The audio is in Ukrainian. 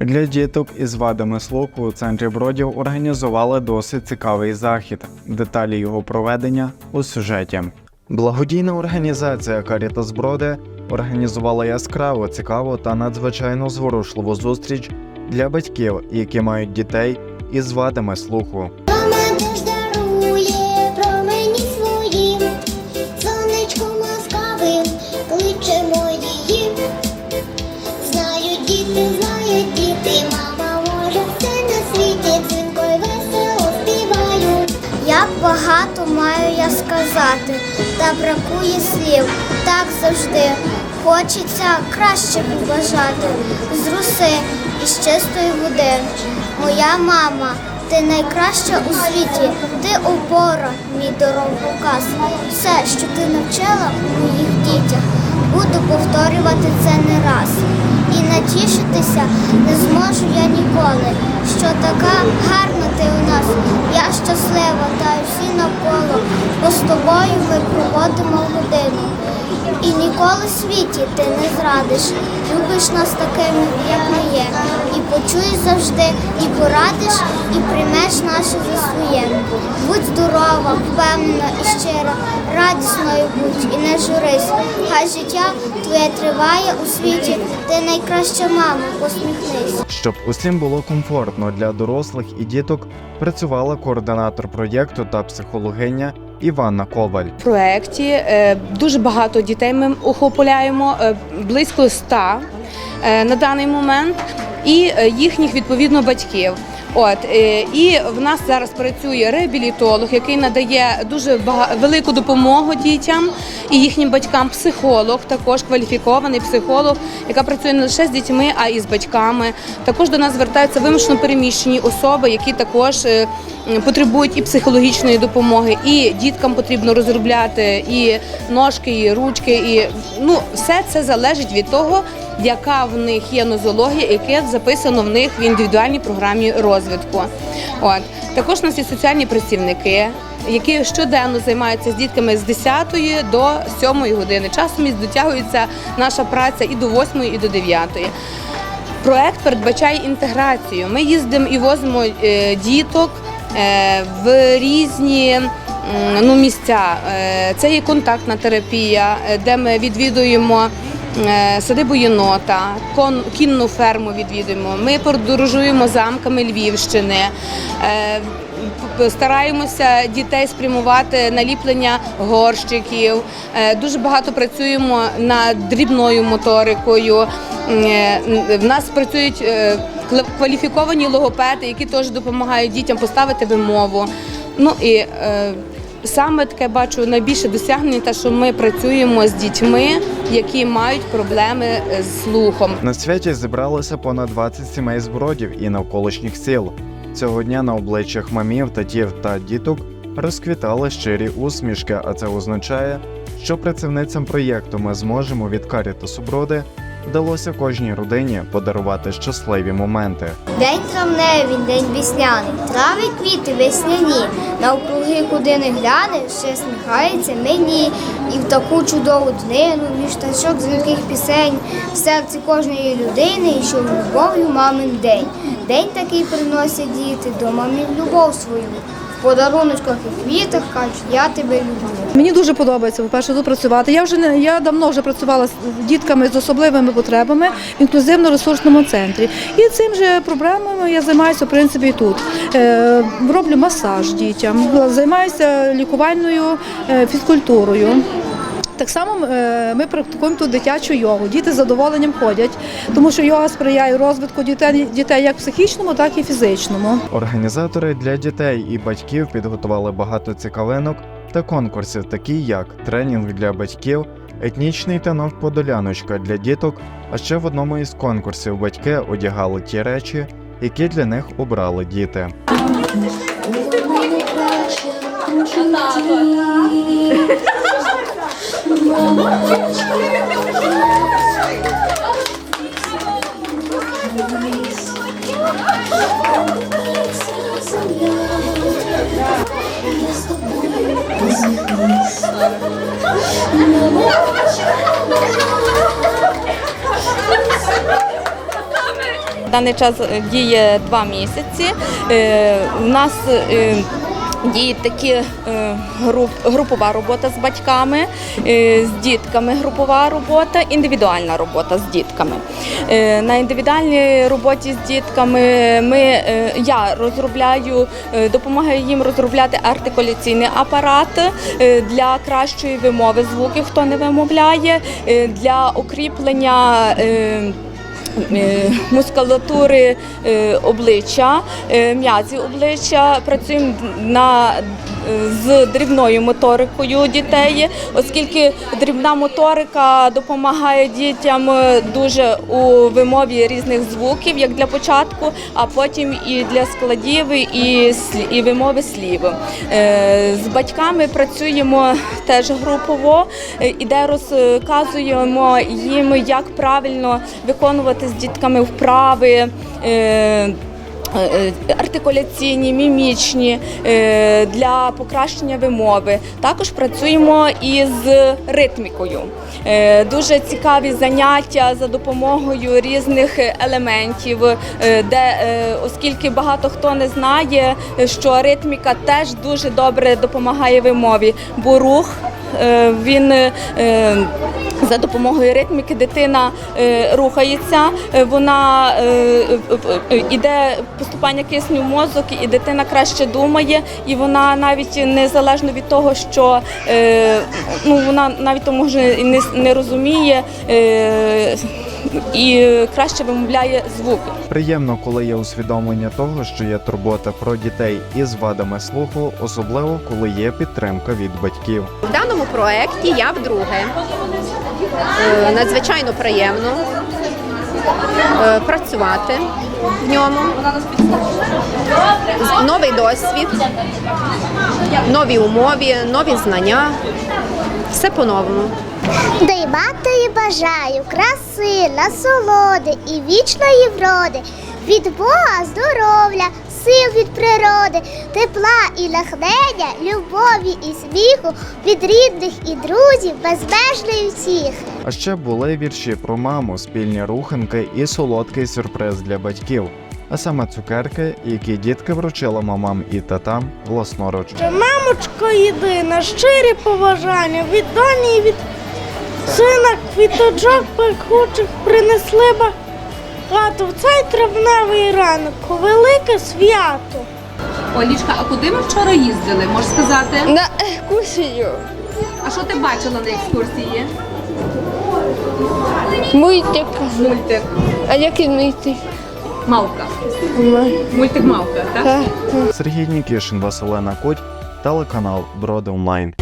Для діток із вадами слуху у центрі Бродів організували досить цікавий захід. Деталі його проведення у сюжеті. Благодійна організація Карітас Броди організувала яскраву, цікаву та надзвичайно зворушливу зустріч для батьків, які мають дітей із вадами слуху. Сказати, та бракує слів, так завжди. Хочеться краще побажати з руси із чистої води. Моя мама, ти найкраща у світі, ти опора, мій дороговказ. Все, що ти навчила у моїх дітях, буду повторювати це не раз. І натішитися я ніколи, що така гарна ти у нас. Я щаслива та всі навколо, бо з тобою ми проводимо годину. І ніколи в світі ти не зрадиш, любиш нас такими, як ми є, почуєш завжди, і порадиш, і приймеш наше за своє. Будь здорова, впевнена і щира, радісною будь і не журись. Хай життя твоє триває у світі, ти найкраща мама, посміхнись. Щоб усім було комфортно для дорослих і діток, працювала координатор проєкту та психологиня Іванна Коваль. В проєкті е, дуже багато дітей ми охопляємо, е, близько ста е, на даний момент, і їхніх відповідно батьків. От е, і в нас зараз працює реабілітолог, який надає дуже велику допомогу дітям і їхнім батькам. Психолог, також кваліфікований психолог, яка працює не лише з дітьми, а й з батьками. Також до нас звертаються вимушено переміщені особи, які також е, потребують і психологічної допомоги, і діткам потрібно розробляти і ножки, і ручки, і ну все це залежить від того, яка в них є нозологія, яке записано в них в індивідуальній програмі розвитку. От також у нас є соціальні працівники. Які щоденно займаються з дітками з 10 до 7 години. Часом і дотягується наша праця і до 8, і до 9. Проект передбачає інтеграцію. Ми їздимо і возимо е, діток е, в різні ну, місця. Е, Це є контактна терапія, де ми відвідуємо. Е, Садибу єнота, кінну ферму відвідуємо. Ми подорожуємо замками Львівщини, е, стараємося дітей спрямувати на ліплення горщиків. Е, Дуже багато працюємо над дрібною моторикою. В нас працюють кваліфіковані логопеди, які теж допомагають дітям поставити вимову. Ну і саме таке бачу найбільше досягнення, те, що ми працюємо з дітьми, які мають проблеми е, з слухом. На святі зібралося понад 20 сімей збродів і навколишніх сіл. Цього дня на обличчях мамів, татів та діток розквітали щирі усмішки, а це означає, що працівницям проєкту ми зможемо від Карітасу Броди вдалося кожній родині подарувати щасливі моменти. День травневий, день весняний, трави квіти весняні, навкруги куди не глянеш, ще сміхається мені. І в таку чудову днину, між тачок дзвінких пісень, в серці кожної людини, і що любов'ю мамин день. День такий приносять діти до мамі любов свою. Подаруночках і квітах кажуть, я тебе люблю. Мені дуже подобається, по-перше, тут працювати. Я вже не я давно вже працювала з дітками з особливими потребами в інклюзивно-ресурсному центрі. І цим же проблемами я займаюся в принципі і тут. Е, роблю масаж дітям, займаюся лікувальною е, фізкультурою. Так само е, ми практикуємо тут дитячу йогу. Діти з задоволенням ходять, тому що йога сприяє розвитку дітей, дітей як психічному, так і фізичному. Організатори для дітей і батьків підготували багато цікавинок та конкурсів, такі як тренінг для батьків, етнічний танок подоляночка для діток. А ще в одному із конкурсів батьки одягали ті речі, які для них обрали діти. Даний час е, діє два місяці. Е, У нас е, Діють такі е, груп, групова робота з батьками, е, з дітками групова робота, індивідуальна робота з дітками. Е, на індивідуальній роботі з дітками ми, я розробляю, допомагаю їм розробляти артикуляційний апарат для кращої вимови звуків, хто не вимовляє, для укріплення. Е, мускулатури е, обличчя, е, м'язів обличчя. Працюємо на з дрібною моторикою дітей, оскільки дрібна моторика допомагає дітям дуже у вимові різних звуків, як для початку, а потім і для складів, і, і вимови слів. З батьками працюємо теж групово, і де розказуємо їм, як правильно виконувати з дітками вправи. е, е, Артикуляційні, мімічні е, для покращення вимови. Також працюємо із ритмікою. Дуже цікаві заняття за допомогою різних елементів, де оскільки багато хто не знає, що ритміка теж дуже добре допомагає вимові, бо рух він е, за допомогою ритміки дитина е, рухається, е, вона е, е, е, іде поступання кисню в мозок, і дитина краще думає, і вона навіть незалежно від того, що е, ну вона навіть то може не розуміє. І краще вимовляє звуки. Приємно, коли є усвідомлення того, що є турбота про дітей із вадами слуху, особливо коли є підтримка від батьків. В даному проєкті я вдруге. Е, Надзвичайно приємно е, працювати в ньому. Новий досвід, нові умови, нові знання. Все по-новому. Дай матері бажаю краси, насолоди і вічної вроди. Від Бога здоров'я, сил від природи, тепла і натхнення, любові і сміху, від рідних і друзів, безмежної всіх. А ще були вірші про маму, спільні руханки і солодкий сюрприз для батьків. А саме цукерки, які дітки вручили мамам і татам власноруч. Мамочко єдина, щирі побажання від доні і від сина квіточок пекучих принесли багато в цей травневий ранок, у велике свято. Олічка, а куди ми вчора їздили? Можеш сказати? На екскурсію. А що ти бачила на екскурсії? Мультик. Мультик. А який мультик? Мавка. Мультик Мавка, так? Сергій Нікішин, Василена Куть, телеканал Броди Онлайн.